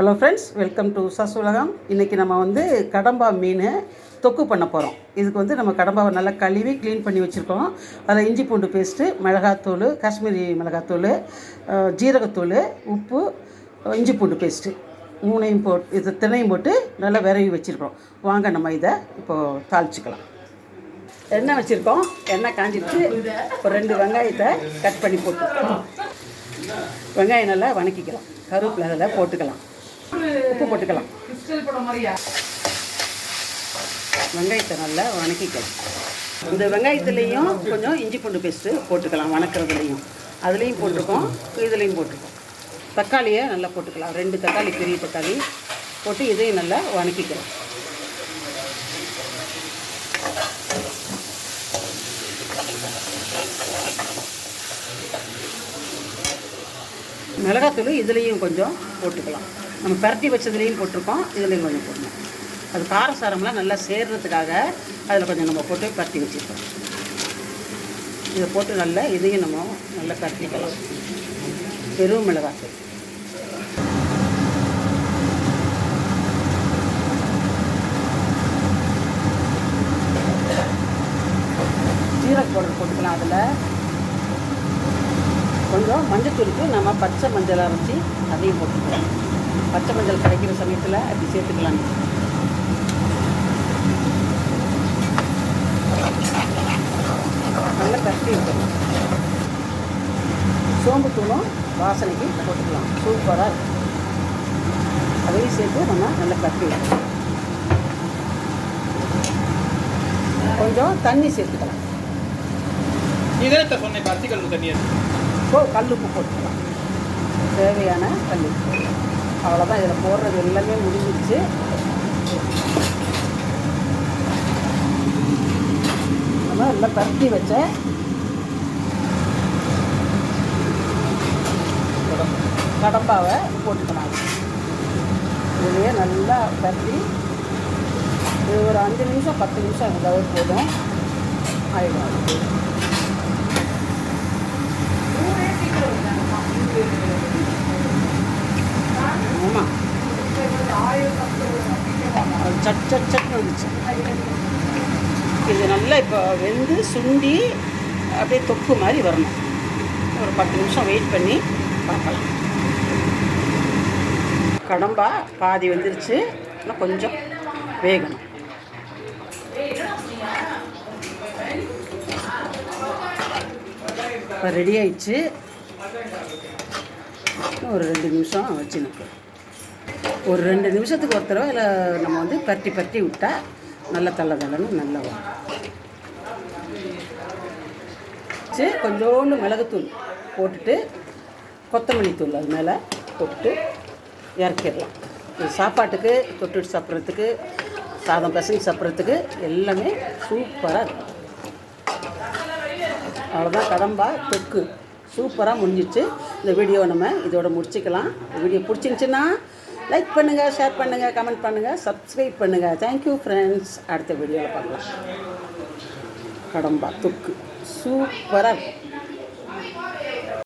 Hello friends welcome to சஸ் உலகம் இன்றைக்கி நம்ம வந்து கடம்பா மீன் தொக்கு பண்ண போகிறோம் இதுக்கு வந்து நம்ம கடம்பாவை நல்லா கழுவி க்ளீன் பண்ணி வச்சுருக்கோம். அதில் இஞ்சி பூண்டு பேஸ்ட்டு மிளகாத்தூள் காஷ்மீரி மிளகாத்தூள் ஜீரகத்தூள் உப்பு இஞ்சி பூண்டு பேஸ்ட்டு மூணையும் போட்டு இது தினையும் போட்டு நல்லா விரவி வச்சுருக்கோம். வாங்க நம்ம இதை இப்போது தாளிச்சிக்கலாம். எண்ணெய் வச்சுருக்கோம். எண்ணெய் காஞ்சிடுச்சு ஒரு ரெண்டு வெங்காயத்தை கட் பண்ணி போட்டுக்கலாம். வெங்காயம் நல்லா வணக்கிக்கலாம். கருவேப்பிலை அதில் போட்டுக்கலாம். உப்பு போட்டுக்கலாம். வெங்காயத்தை நல்லா வணக்கிக்கலாம். இந்த வெங்காயத்துலேயும் கொஞ்சம் இஞ்சி பூண்டு பேஸ்ட்டு போட்டுக்கலாம் வணக்கிறதுலையும். அதுலேயும் போட்டிருக்கோம் இதுலேயும் போட்டிருக்கோம். தக்காளியை நல்லா போட்டுக்கலாம். ரெண்டு தக்காளி பெரிய தக்காளி போட்டு இதையும் நல்லா வணக்கிக்கலாம். மிளகாத்தூள் இதுலேயும் கொஞ்சம் போட்டுக்கலாம். நம்ம பரட்டி வச்சதுலேயும் போட்டிருக்கோம். இதுலேயும் கொஞ்சம் போடணும். அது காரசாரம்லாம் நல்லா சேர்றதுக்காக அதில் கொஞ்சம் நம்ம போட்டு பரட்டி வச்சுருக்கோம். இதை போட்டு நல்லா இதையும் நம்ம நல்லா பரட்டிக்கலாம் பெரும் மிளகாத்தூள் ஜீரக பவுடர் போட்டுக்கலாம் அதில். கொஞ்சம் மஞ்சத்தூளுக்கு நம்ம பச்சை மஞ்சள் அரைச்சி அதையும் போட்டுக்கலாம். பச்சை மஞ்சள் கிடைக்கிற சமயத்தில் அப்படி சேர்த்துக்கலாம். நல்லா கட்டி இருக்கணும். சோம்பு தூளும் வாசனைக்கு போட்டுக்கலாம். சூப்பராக இருக்கும். அதையும் சேர்த்து நம்ம நல்லா கட்டி வைக்கணும் கொஞ்சம் தண்ணி சேர்த்துக்கலாம். இதே சொன்னேன் பருத்திக்கல் தண்ணி இப்போ கல் உப்பு போட்டுக்கலாம். தேவையான கல் உப்பு அவ்வளோதான் இதில் போடுறது எல்லாமே முடிஞ்சிருச்சு நம்ம நல்லா பருத்தி வச்ச கடம்பாவை போட்டுக்கலாம். இதுலேயே நல்லா பருத்தி இது ஒரு அஞ்சு நிமிஷம் பத்து நிமிஷம் இருந்தாவே போதும். ஆயிடும் அது. ஆமாம் அது சட் சட் சட்னு வந்துச்சு. இது நல்லா இப்போ வெந்து சுண்டி அப்படியே தொப்பு மாதிரி வரணும். ஒரு பத்து நிமிஷம் வெயிட் பண்ணி பார்க்கலாம். கடம்பா பாதி வந்துருச்சு. இன்னும் கொஞ்சம் வேகணும். இப்போ ரெடி ஆயிடுச்சு. ஒரு ரெண்டு நிமிஷம் வச்சு நிற்கிறேன் ஒரு ரெண்டு நிமிஷத்துக்கு ஒரு தடவை இல்லை நம்ம வந்து பரட்டி பரட்டி விட்டால் நல்ல தள்ள தள்ளன்னு நல்லா வரும் சரி கொஞ்சோண்டு மிளகுத்தூள் போட்டுட்டு கொத்தமல்லி தூள் அது மேலே போட்டு இறக்கிடலாம். சாப்பாட்டுக்கு தொட்டுட்டு சாப்பிட்றதுக்கு சாதம் பசங்க சாப்பிட்றதுக்கு எல்லாமே சூப்பராக இருக்கும். அவ்வளோதான் கடம்பா தொக்கு. சூப்பராக முடிஞ்சிச்சு. இந்த வீடியோ நம்ம இதோட முடிச்சுக்கலாம். இந்த வீடியோ பிடிச்சிருந்துச்சின்னா லைக் பண்ணுங்கள் ஷேர் பண்ணுங்கள் கமெண்ட் பண்ணுங்கள் சப்ஸ்கிரைப் பண்ணுங்கள் தேங்க்யூ ஃப்ரெண்ட்ஸ் அடுத்த வீடியோவில் பார்க்கலாம். கடம்பா தொக்கு. சூப்பராக இருக்கும்.